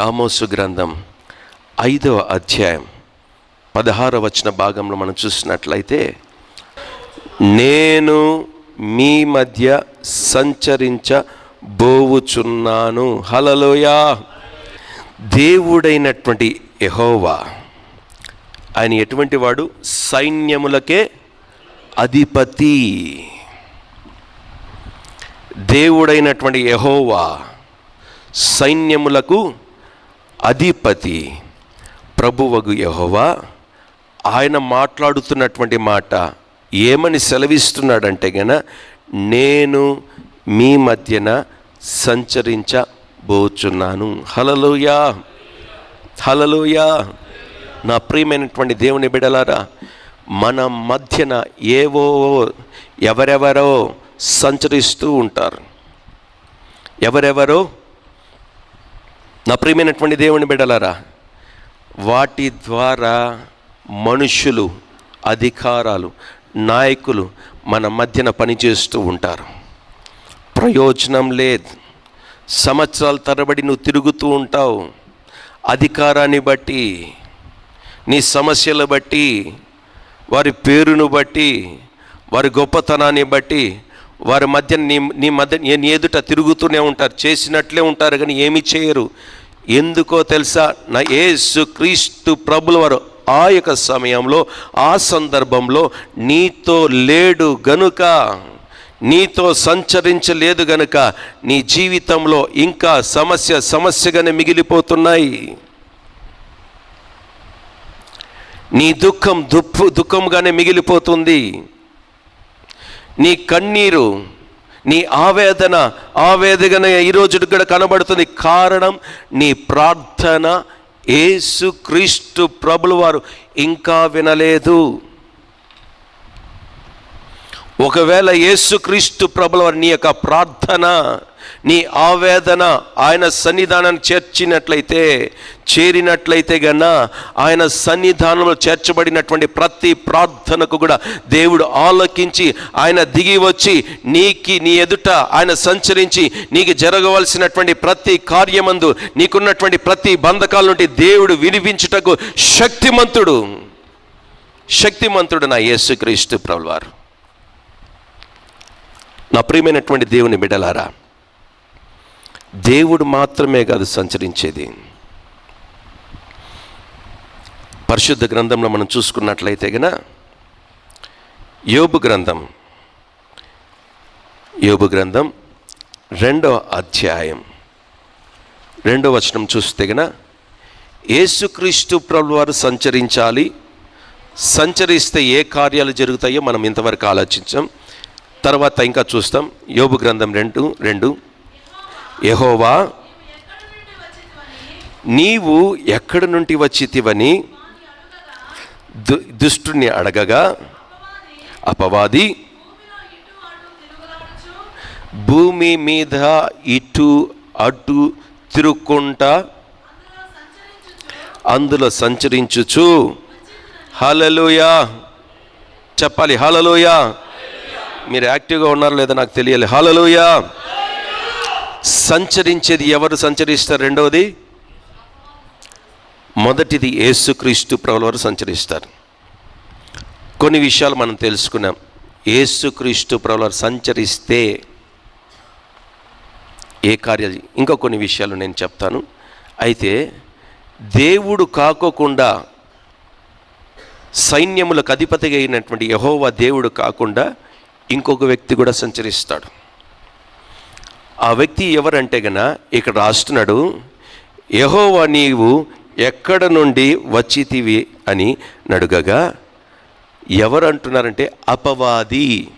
ఆమోసు గ్రంథం ఐదవ అధ్యాయం పదహార వచన భాగంలో మనం చూసినట్లయితే నేను మీ మధ్య సంచరించబోవుచున్నాను. హలలోయా దేవుడైనటువంటి యహోవా ఆయన ఎటువంటి వాడు? సైన్యములకే అధిపతి. దేవుడైనటువంటి యహోవా సైన్యములకు అధిపతి ప్రభువగు యహోవా ఆయన మాట్లాడుతున్నటువంటి మాట ఏమని సెలవిస్తున్నాడంటే గన నేను మీ మధ్యన సంచరించబోచున్నాను. హలలోయా హలలోయా నా ప్రియమైనటువంటి దేవుని బిడలారా మన మధ్యన ఏవో ఎవరెవరో సంచరిస్తూ ఉంటారు. ఎవరెవరో నా ప్రియమైనటువంటి దేవుని బిడలారా వాటి ద్వారా మనుషులు అధికారాలు నాయకులు మన మధ్యన పనిచేస్తూ ఉంటారు. ప్రయోజనం లేదు. సంవత్సరాల తరబడి నువ్వు తిరుగుతూ ఉంటావు. అధికారాన్ని బట్టి నీ సమస్యలు బట్టి వారి పేరును బట్టి వారి గొప్పతనాన్ని బట్టి వారి మధ్య నీ నీ మధ్య నీ ఎదుట తిరుగుతూనే ఉంటారు. చేసినట్లే ఉంటారు కానీ ఏమీ చేయరు. ఎందుకో తెలుసా? నా యేసు క్రీస్తు ప్రభుల వారు ఆ యొక్క సమయంలో ఆ సందర్భంలో నీతో లేడు గనుక నీతో సంచరించలేదు గనుక నీ జీవితంలో ఇంకా సమస్య సమస్యగానే మిగిలిపోతున్నాయి. నీ దుఃఖం దుప్పు దుఃఖంగానే మిగిలిపోతుంది. నీ కన్నీరు నీ ఆవేదన ఆవేదన ఈరోజు కూడా కనబడుతుంది. కారణం నీ ప్రార్థన ఏసుక్రీస్తు ప్రభులు వారు ఇంకా వినలేదు. ఒకవేళ ఏసుక్రీస్తు ప్రభుల వారు నీ యొక్క ప్రార్థన నీ ఆవేదన ఆయన సన్నిధానాన్ని చేర్చినట్లయితే చేరినట్లయితే గన ఆయన సన్నిధానంలో చేర్చబడినటువంటి ప్రతి ప్రార్థనకు కూడా దేవుడు ఆలోకించి ఆయన దిగి వచ్చి నీకి నీ ఎదుట ఆయన సంచరించి నీకు జరగవలసినటువంటి ప్రతి కార్యమందు నీకున్నటువంటి ప్రతి బంధకాల నుండి దేవుడు వినిపించుటకు శక్తిమంతుడు. శక్తిమంతుడు నా యేసుక్రీస్తు ప్రభువారు. నా ప్రియమైనటువంటి దేవుని బిడలారా దేవుడు మాత్రమే కాదు సంచరించేది. పరిశుద్ధ గ్రంథంలో మనం చూసుకున్నట్లయితే గన యోబు గ్రంథం యోబు గ్రంథం రెండవ అధ్యాయం. రెండవ వచనం చూస్తే గన యేసుక్రీస్తు ప్రభు వారు సంచరించాలి సంచరిస్తే ఏ కార్యాలు జరుగుతాయో మనం ఇంతవరకు ఆలోచించాం. తర్వాత ఇంకా చూస్తాం. యోబు గ్రంథం రెండు రెండు యహోవా నీవు ఎక్కడి నుండి వచ్చితివని దు దుష్టుని అడగగా అపవాది భూమి మీద ఇటు అటు తిరుక్కుంటా అందులో సంచరించుచు. హలలోయా చెప్పాలి హలలోయా మీరు యాక్టివ్గా ఉన్నారో లేదో నాకు తెలియాలి. హలలోయా సంచరించేది ఎవరు సంచరిస్తారు? రెండవది మొదటిది ఏసుక్రీస్తు ప్రభుల వారు సంచరిస్తారు. కొన్ని విషయాలు మనం తెలుసుకున్నాం. ఏసుక్రీస్తు ప్రభులవారు సంచరిస్తే ఏ కార్యాలు? ఇంకా కొన్ని విషయాలు నేను చెప్తాను. అయితే దేవుడు కాకోకుండా సైన్యములకు అధిపతిగా అయినటువంటి యహోవా దేవుడు కాకుండా ఇంకొక వ్యక్తి కూడా సంచరిస్తాడు. ఆ వ్యక్తి ఎవరంటే గన ఇక్కడ రాస్తున్నాడు యహోవా నీవు ఎక్కడ నుండి వచ్చితివి? అని నడుగగా ఎవరు అంటున్నారంటే అపవాది.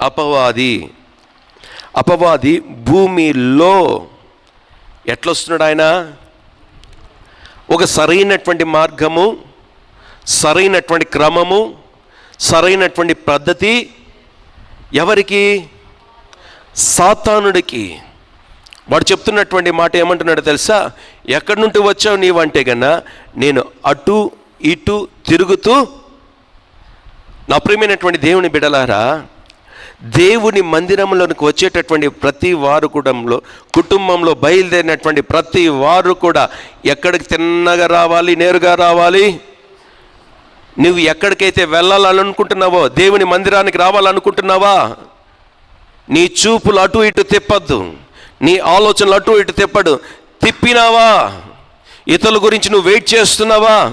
అపవాది. అపవాది భూమిలో ఎట్లొస్తున్నాడు ఆయన? ఒక సరైనటువంటి మార్గము సరైనటువంటి క్రమము సరైనటువంటి పద్ధతి ఎవరికి? సాతానుడికి. వాడు చెప్తున్నటువంటి మాట ఏమంటున్నాడు తెలుసా? ఎక్కడి నుండి వచ్చావు నీవంటే కన్నా నేను అటు ఇటు తిరుగుతూ నా ప్రియమైనటువంటి దేవుని బిడలారా దేవుని మందిరంలోనికి వచ్చేటటువంటి ప్రతి వారు కూడంలో కుటుంబంలో బయలుదేరినటువంటి ప్రతి వారు కూడా ఎక్కడికి తిన్నగా రావాలి నేరుగా రావాలి? నువ్వు ఎక్కడికైతే వెళ్ళాలనుకుంటున్నావో దేవుని మందిరానికి రావాలనుకుంటున్నావా? నీ చూపులు అటు ఇటు తిప్పద్దు. నీ ఆలోచనలు అటు ఇటు తిప్పడు. తిప్పినావా? ఇతరుల గురించి నువ్వు వెయిట్ చేస్తున్నావా?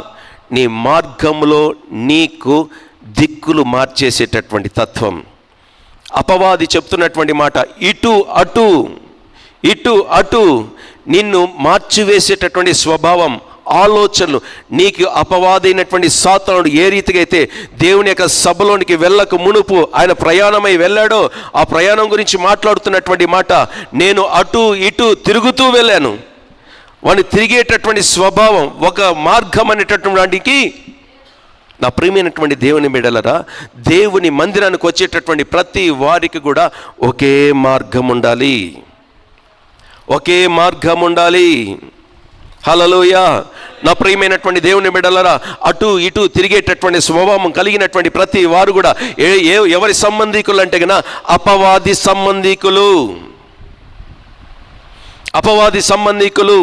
నీ మార్గంలో నీకు దిక్కులు మార్చేసేటటువంటి తత్వం. అపవాది చెప్తున్నటువంటి మాట ఇటు అటు ఇటు అటు నిన్ను మార్చివేసేటటువంటి స్వభావం ఆలోచనలు నీకు అపవాదైనటువంటి సాతనుడు ఏ రీతిగా అయితే దేవుని యొక్క సభలోనికి వెళ్ళక మునుపు ఆయన ప్రయాణమై వెళ్ళాడో ఆ ప్రయాణం గురించి మాట్లాడుతున్నటువంటి మాట నేను అటు ఇటు తిరుగుతూ వెళ్ళాను. వాడిని తిరిగేటటువంటి స్వభావం ఒక మార్గం అనేటటువంటి వాటికి నా ప్రియమైనటువంటి దేవుని బిడలరా దేవుని మందిరానికి వచ్చేటటువంటి ప్రతి వారికి కూడా ఒకే మార్గం ఉండాలి. ఒకే మార్గం ఉండాలి. హలలోయ నా ప్రియమైనటువంటి దేవుని బిడ్డలరా అటు ఇటు తిరిగేటటువంటి స్వభావం కలిగినటువంటి ప్రతి వారు కూడా ఏ ఏ- ఎవరి సంబంధికులు అంటే గన అపవాది సంబంధికులు. అపవాది సంబంధికులు.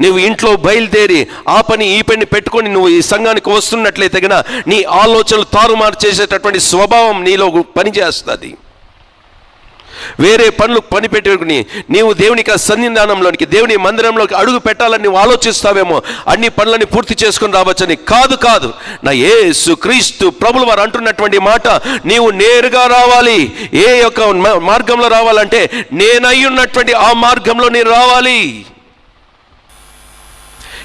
నువ్వు ఇంట్లో బయలుదేరి ఆ పని ఈ పని పెట్టుకొని నువ్వు ఈ సంఘానికి వస్తున్నట్లయితే గన నీ ఆలోచనలు తారుమారు చేసేటటువంటి స్వభావం నీలో పనిచేస్తుంది. వేరే పనులు పని పెట్టుకుని నీవు దేవునికి సన్నిధానంలోనికి దేవుని మందిరంలోకి అడుగు పెట్టాలని నువ్వు ఆలోచిస్తావేమో అన్ని పనులని పూర్తి చేసుకుని రావచ్చని. కాదు కాదు. నా యేసు క్రీస్తు ప్రభులు వారు అంటున్నటువంటి మాట నీవు నేరుగా రావాలి. ఏ యొక్క మార్గంలో రావాలంటే నేనై ఉన్నటువంటి ఆ మార్గంలో నేను రావాలి.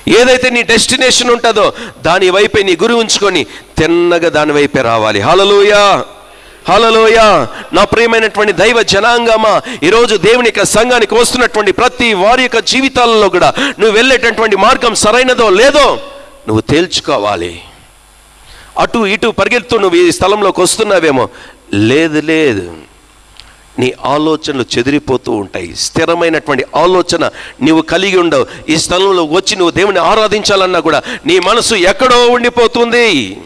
ఏదైతే నీ డెస్టినేషన్ ఉంటుందో దాని వైపే నీ గురి ఉంచుకొని తిన్నగా దాని వైపే రావాలి. హలలుయా హలలోయ నా ప్రియమైనటువంటి దైవ జనాంగమా ఈరోజు దేవుని యొక్క సంఘానికి వస్తున్నటువంటి ప్రతి వారి యొక్క జీవితాలలో కూడా నువ్వు వెళ్ళేటటువంటి మార్గం సరైనదో లేదో నువ్వు తేల్చుకోవాలి. అటు ఇటు పరిగెడుతూ నువ్వు ఈ స్థలంలోకి వస్తున్నావేమో లేదు లేదు. నీ ఆలోచనలు చెదిరిపోతూ ఉంటాయి. స్థిరమైనటువంటి ఆలోచన నీవు కలిగి ఉండవు. ఈ స్థలంలో వచ్చి నువ్వు దేవుని ఆరాధించాలన్నా కూడా నీ మనసు ఎక్కడో ఉండిపోతుంది.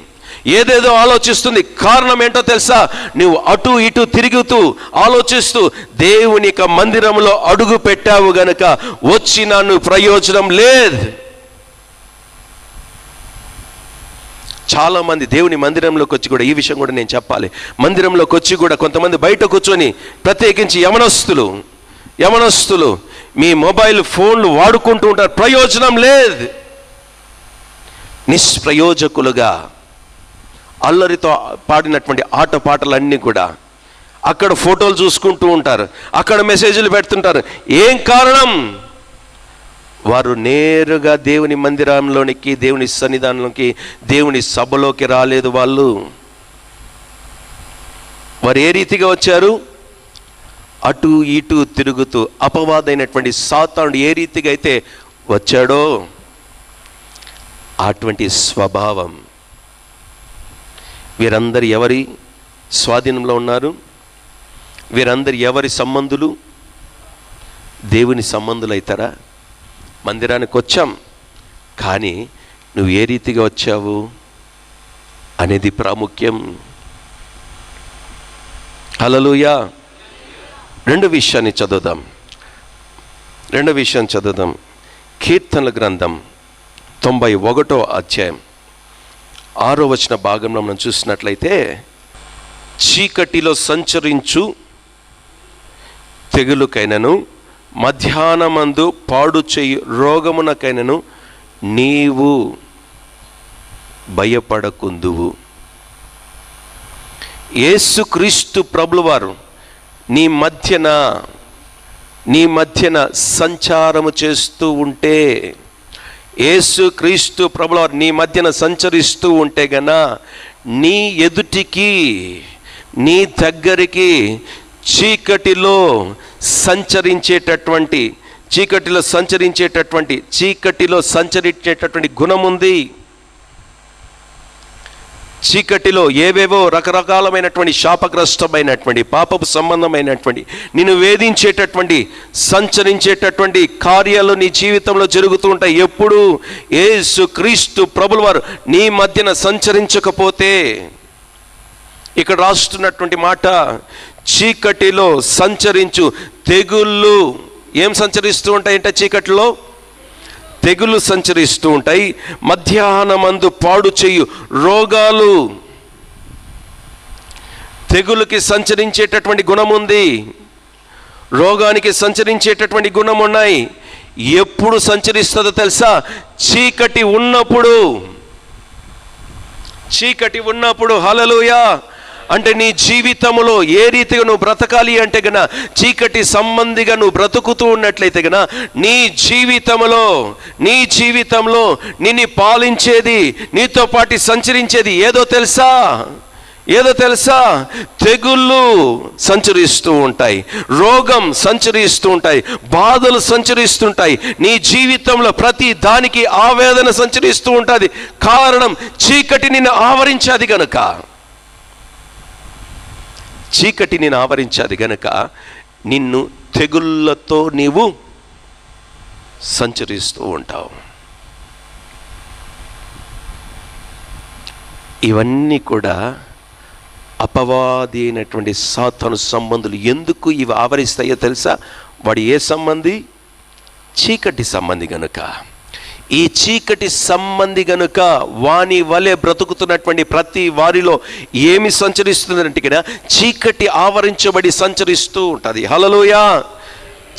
ఏదేదో ఆలోచిస్తుంది. కారణం ఏంటో తెలుసా? నువ్వు అటు ఇటు తిరుగుతూ ఆలోచిస్తూ దేవుని యొక్క మందిరంలో అడుగు పెట్టావు గనక వచ్చిన నువ్వు ప్రయోజనం లేదు. చాలామంది దేవుని మందిరంలోకి వచ్చి కూడా ఈ విషయం కూడా నేను చెప్పాలి. మందిరంలోకి వచ్చి కూడా కొంతమంది బయట కూర్చొని ప్రత్యేకించి యమనస్తులు యమనస్తులు మీ మొబైల్ ఫోన్లు వాడుకుంటూ ఉంటారు. ప్రయోజనం లేదు. నిష్ప్రయోజకులుగా అల్లరితో పాడినటువంటి ఆట పాటలన్నీ కూడా అక్కడ ఫోటోలు చూసుకుంటూ ఉంటారు. అక్కడ మెసేజ్లు పెడుతుంటారు. ఏం కారణం? వారు నేరుగా దేవుని మందిరంలోనికి దేవుని సన్నిధానంలోకి దేవుని సభలోకి రాలేదు వాళ్ళు. వారు ఏ రీతిగా వచ్చారు? అటు ఇటు తిరుగుతూ అపవాదైనటువంటి సాతానుడు ఏ రీతిగా అయితే వచ్చాడో అటువంటి స్వభావం వీరందరు ఎవరి స్వాధీనంలో ఉన్నారు? వీరందరు ఎవరి సంబంధులు? దేవుని సంబంధులు అవుతారా మందిరానికి వచ్చాం. కానీ నువ్వు ఏ రీతిగా వచ్చావు అనేది ప్రాముఖ్యం. హలలుయా రెండు విషయాన్ని చదువుదాం. రెండో విషయం చదువుదాం. కీర్తనల గ్రంథం తొంభై ఒకటో అధ్యాయం. ఆరో వచ్చిన భాగంలో మనం చూసినట్లయితే చీకటిలో సంచరించు తెగులుకైనను మధ్యాహ్నమందు పాడు చేయు రోగమునకైనను నీవు భయపడకుందువు. యేసుక్రీస్తు ప్రభులవారు నీ మధ్యన నీ మధ్యన సంచారము చేస్తూ ఉంటే యేసు క్రీస్తు ప్రభుల నీ మధ్యన సంచరిస్తూ ఉంటే గన నీ ఎదుటికి నీ దగ్గరికి చీకటిలో సంచరించేటటువంటి చీకటిలో సంచరించేటటువంటి చీకటిలో సంచరించేటటువంటి గుణం ఉంది చీకటిలో ఏవేవో రకరకాలమైనటువంటి శాపగ్రస్తమైనటువంటి పాపపు సంబంధమైనటువంటి నిన్ను వేధించేటటువంటి సంచరించేటటువంటి కార్యాలు నీ జీవితంలో జరుగుతూ ఉంటాయి. ఎప్పుడు ఏసు క్రీస్తు ప్రభుల వారు నీ మధ్యన సంచరించకపోతే ఇక్కడ రాస్తున్నటువంటి మాట చీకటిలో సంచరించు తెగుళ్ళు. ఏం సంచరిస్తూ ఉంటాయంటే చీకటిలో? తెగులు సంచరిస్తూ ఉంటాయి. మధ్యాహ్నమందు పాడు చేయు రోగాలు. తెగులుకి సంచరించేటటువంటి గుణం ఉంది. రోగానికి సంచరించేటటువంటి గుణం ఉన్నాయి. ఎప్పుడు సంచరిస్తుందో తెలుసా? చీకటి ఉన్నప్పుడు. చీకటి ఉన్నప్పుడు. హలలుయా అంటే నీ జీవితంలో ఏ రీతిగా నువ్వు బ్రతకాలి అంటే గన చీకటి సంబంధిగా నువ్వు బ్రతుకుతూ ఉన్నట్లయితే గన నీ జీవితంలో నీ జీవితంలో నిన్ను పాలించేది నీతో పాటు సంచరించేది ఏదో తెలుసా? ఏదో తెలుసా? తెగుళ్ళు సంచరిస్తూ ఉంటాయి రోగం సంచరిస్తూ ఉంటాయి బాధలు సంచరిస్తుంటాయి నీ జీవితంలో ప్రతి దానికి ఆవేదన సంచరిస్తూ ఉంటుంది. కారణం చీకటి నిన్ను ఆవరించాది కనుక చీకటి నేను ఆవరించాది గనక నిన్ను తెగుళ్ళతో నీవు సంచరిస్తూ ఉంటావు. ఇవన్నీ కూడా అపవాది అయినటువంటి సాతను సంబంధులు ఎందుకు ఇవి ఆవరిస్తాయో తెలుసా? వాడు ఏ సంబంధి? చీకటి సంబంధి గనుక. ఈ చీకటి సంబంధి గనుక వాని వలె బ్రతుకుతున్నటువంటి ప్రతి వారిలో ఏమి సంచరిస్తుందంటే ఇక్కడ చీకటి ఆవరించబడి సంచరిస్తూ ఉంటుంది. హలలోయా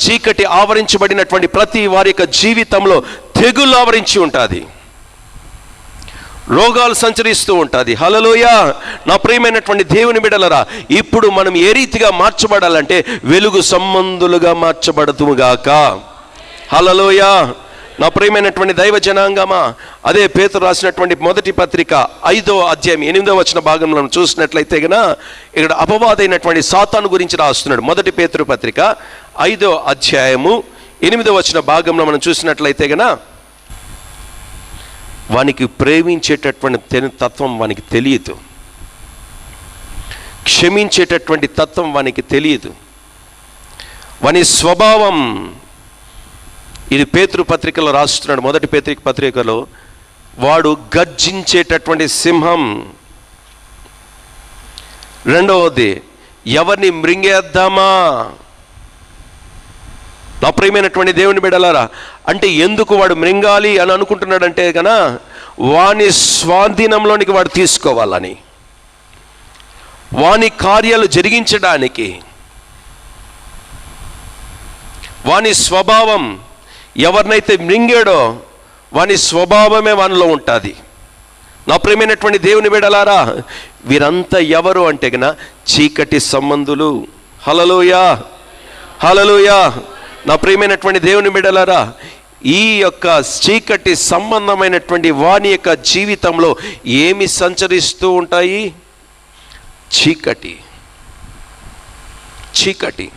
చీకటి ఆవరించబడినటువంటి ప్రతి వారి యొక్క జీవితంలో తెగులు ఆవరించి ఉంటుంది. రోగాలు సంచరిస్తూ ఉంటుంది. హలలోయ నా ప్రియమైనటువంటి దేవుని బిడలరా ఇప్పుడు మనం ఏ రీతిగా మార్చబడాలంటే వెలుగు సంబంధులుగా మార్చబడదుముగాక హలలోయ నా ప్రియమైనటువంటి దైవ జనాంగమా అదే పేతురు రాసినటువంటి మొదటి పత్రిక ఐదో అధ్యాయం ఎనిమిదో వచ్చిన భాగంలో మనం చూసినట్లయితే గన ఇక్కడ అపవాదైనటువంటి సాతాను గురించి రాస్తున్నాడు. మొదటి పేతురు పత్రిక ఐదో అధ్యాయము ఎనిమిదో వచ్చిన భాగంలో మనం చూసినట్లయితే గన వానికి ప్రేమించేటటువంటి తత్వం వానికి తెలియదు. క్షమించేటటువంటి తత్వం వానికి తెలియదు. వాని స్వభావం ఇది పేతృ పత్రికలో రాస్తున్నాడు. మొదటి పేతృ పత్రికలో వాడు గర్జించేటటువంటి సింహం. రెండవది ఎవరిని మృంగేద్దామా? నా ప్రియమైనటువంటి దేవుని బిడలారా అంటే ఎందుకు వాడు మృంగాలి అని అనుకుంటున్నాడంటే గన వాని స్వాధీనంలోనికి వాడు తీసుకోవాలని వాని కార్యాలు జరిగించడానికి వాని స్వభావం ఎవరినైతే మృంగాడో వాని స్వభావమే వానిలో ఉంటుంది. నా ప్రేమైనటువంటి దేవుని బిడలారా వీరంతా ఎవరు అంటే గన చీకటి సంబంధులు. హలలోయా హలలోయా నా ప్రియమైనటువంటి దేవుని బిడలారా ఈ యొక్క చీకటి సంబంధమైనటువంటి వాని యొక్క జీవితంలో ఏమి సంచరిస్తూ ఉంటాయి? చీకటి. చీకటి.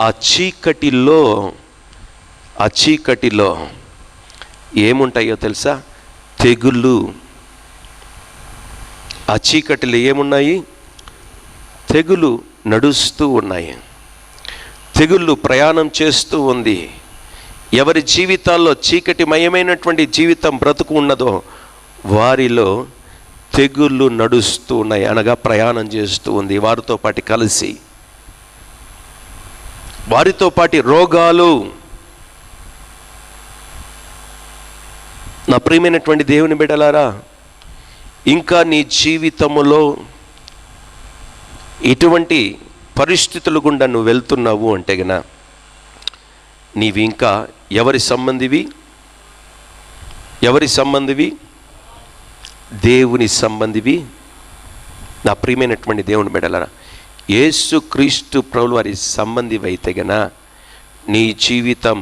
ఆ చీకటిలో ఆ చీకటిలో ఏముంటాయో తెలుసా? తెగుళ్ళు. ఆ చీకటిలో ఏమున్నాయి? తెగులు నడుస్తూ ఉన్నాయి. తెగుళ్ళు ప్రయాణం చేస్తూ ఉంది. ఎవరి జీవితాల్లో చీకటిమయమైనటువంటి జీవితం బ్రతుకు ఉన్నదో వారిలో తెగుళ్ళు నడుస్తూ ఉన్నాయి. అనగా ప్రయాణం చేస్తూ ఉంది. వారితో పాటు కలిసి. వారితో పాటి రోగాలు. నా ప్రియమైనటువంటి దేవుని బిడలారా ఇంకా నీ జీవితములో ఇటువంటి పరిస్థితులు గుండా నువ్వు వెళ్తున్నావు అంటే గన నీవి ఇంకా ఎవరి సంబంధివి? ఎవరి సంబంధివి? దేవుని సంబంధివి? నా ప్రియమైనటువంటి దేవుని బిడలరా యేసు క్రీస్తు ప్రభులు వారి సంబంధివి అయితే గన నీ జీవితం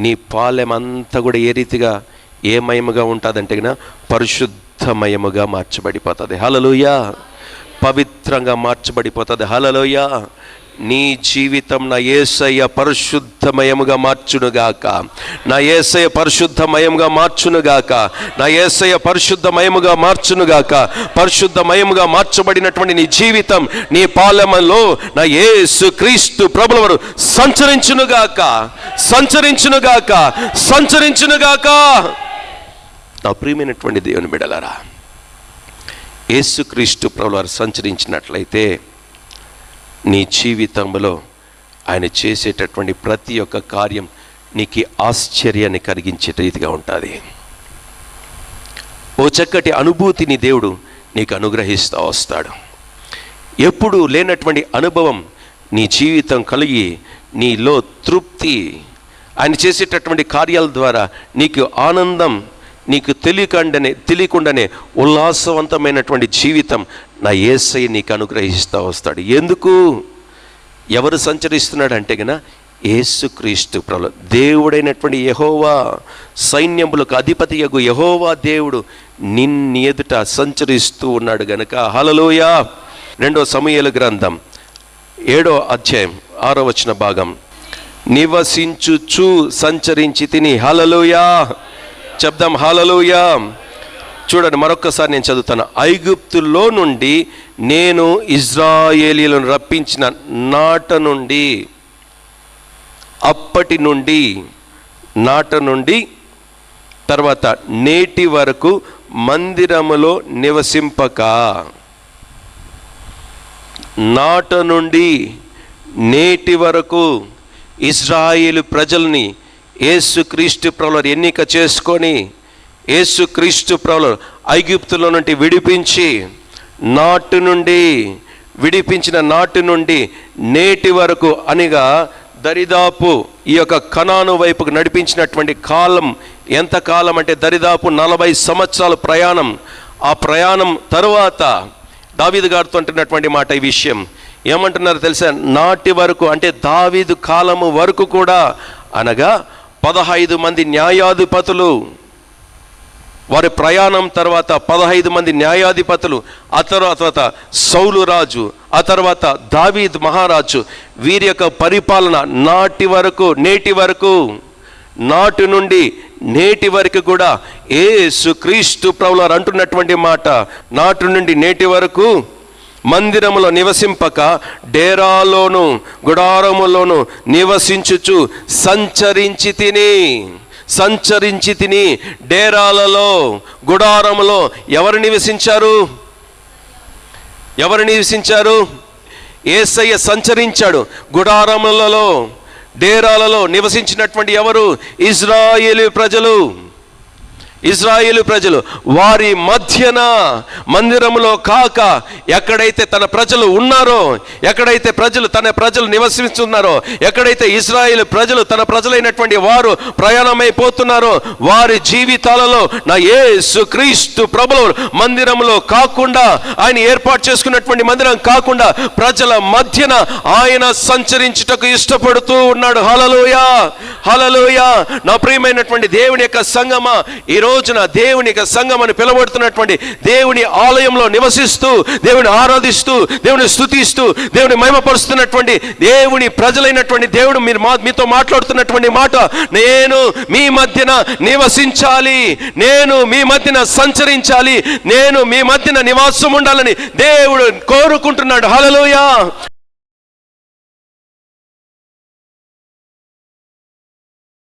నీ పాలెమంతా కూడా ఏ రీతిగా ఏ మయముగా ఉంటుందంటే గన పరిశుద్ధమయముగా మార్చబడిపోతుంది. హలలోయ పవిత్రంగా మార్చబడిపోతుంది. హలలోయ నీ జీవితం నా ఏసయ్య పరిశుద్ధమయముగా మార్చునుగాక. నా ఏసయ్య పరిశుద్ధమయముగా మార్చునుగాక. నా ఏసయ పరిశుద్ధమయముగా మార్చునుగాక. పరిశుద్ధమయముగా మార్చబడినటువంటి నీ జీవితం నీ పాలెమలో నా యేసు క్రీస్తు ప్రభులవారు సంచరించునుగాక. సంచరించునుగాక. సంచరించునుగాక. నా ప్రియమైనటువంటి దేవుని బిడలరా యేసుక్రీస్తు ప్రభులవారు సంచరించినట్లయితే నీ జీవితంలో ఆయన చేసేటటువంటి ప్రతి ఒక్క కార్యం నీకు ఆశ్చర్యాన్ని కలిగించే రీతిగా ఉంటుంది. ఓ చక్కటి అనుభూతిని దేవుడు నీకు అనుగ్రహిస్తూ వస్తాడు. ఎప్పుడు లేనటువంటి అనుభవం నీ జీవితం కలిగి నీలో తృప్తి ఆయన చేసేటటువంటి కార్యాల ద్వారా నీకు ఆనందం నీకు తెలియకుండానే తెలియకుండానే ఉల్లాసవంతమైనటువంటి జీవితం నా ఏసై నీకు అనుగ్రహిస్తూ వస్తాడు. ఎందుకు? ఎవరు సంచరిస్తున్నాడు అంటే గన ఏసుక్రీస్తు ప్రభు. దేవుడైనటువంటి యహోవా సైన్యములకు అధిపతి యగు యహోవా దేవుడు నిన్ను ఎదుట సంచరిస్తూ ఉన్నాడు గనక. హలలోయా రెండో సమయలు గ్రంథం ఏడో అధ్యాయం ఆరో వచ్చిన భాగం. నివసించుచు సంచరించి తిని. హలలోయా చెప్దాం. హాలలుయా చూడండి మరొక్కసారి నేను చదువుతాను. ఐగుప్తులో నుండి నేను ఇజ్రాయేలీలను రప్పించిన నాట నుండి అప్పటి నుండి నాట నుండి తర్వాత నేటి వరకు మందిరములో నివసింపక. నాట నుండి నేటి వరకు ఇజ్రాయేలు ప్రజల్ని ఏసుక్రీస్తు ప్రభుల ఎన్నిక చేసుకొని ఏసుక్రీస్తు ప్రభుల ఐగుప్తులో నుండి విడిపించి నాటు నుండి విడిపించిన నాటి నుండి నేటి వరకు అనగా దరిదాపు ఈ యొక్క కణాను వైపుకు నడిపించినటువంటి కాలం ఎంత కాలం అంటే దరిదాపు నలభై సంవత్సరాల ప్రయాణం. ఆ ప్రయాణం తరువాత దావీదు గారితో అంటున్నటువంటి మాట ఈ విషయం. ఏమంటున్నారు తెలుసా? నాటి వరకు అంటే దావీదు కాలము వరకు కూడా అనగా పదహైదు మంది న్యాయాధిపతులు వారి ప్రయాణం తర్వాత పదహైదు మంది న్యాయాధిపతులు ఆ తర్వాత సౌలు రాజు ఆ తర్వాత దావీద్ మహారాజు వీరి యొక్క పరిపాలన నాటి వరకు నేటి వరకు నాటి నుండి నేటి వరకు కూడా ఏసు క్రీస్తు ప్రభులారు అంటున్నటువంటి మాట నాటి నుండి నేటి వరకు మందిరములో నివసింపక డేరాలోను గుడారములోను నివసించుచు సంచరించి తిని సంచరించి తిని డేరాలలో గుడారములో ఎవరు నివసించారు? ఎవరు నివసించారు? ఏసయ్య సంచరించాడు. గుడారములలో డేరాలలో నివసించినటువంటి ఎవరు? ఇజ్రాయేలీ ప్రజలు. ఇజ్రాయేలు ప్రజలు వారి మధ్యన మందిరములో కాక ఎక్కడైతే తన ప్రజలు ఉన్నారో ఎక్కడైతే ప్రజలు తన ప్రజలు నివసిస్తున్నారో ఎక్కడైతే ఇజ్రాయేల్ ప్రజలు తన ప్రజలైనటువంటి వారు ప్రయాణమైపోతున్నారో వారి జీవితాలలో నా యేసు క్రీస్తు ప్రభులు మందిరంలో కాకుండా ఆయన ఏర్పాటు చేసుకున్నటువంటి మందిరం కాకుండా ప్రజల మధ్యన ఆయన సంచరించుటకు ఇష్టపడుతూ ఉన్నాడు. హలలోయ హలలోయ నా ప్రియమైనటువంటి దేవుని యొక్క సంగమ ఈ రోజున దేవుని యొక్క సంఘం అని పిలువబడుతున్నటువంటి దేవుని ఆలయంలో నివసిస్తూ దేవుని ఆరాధిస్తూ దేవుని స్థుతిస్తూ దేవుని మహిమపరుస్తున్నటువంటి దేవుని ప్రజలైనటువంటి దేవుడు మీరు మా మీతో మాట్లాడుతున్నటువంటి మాట నేను మీ మధ్యన నివసించాలి నేను మీ మధ్యన సంచరించాలి నేను మీ మధ్యన నివాసం ఉండాలని దేవుడు కోరుకుంటున్నాడు. హలలోయ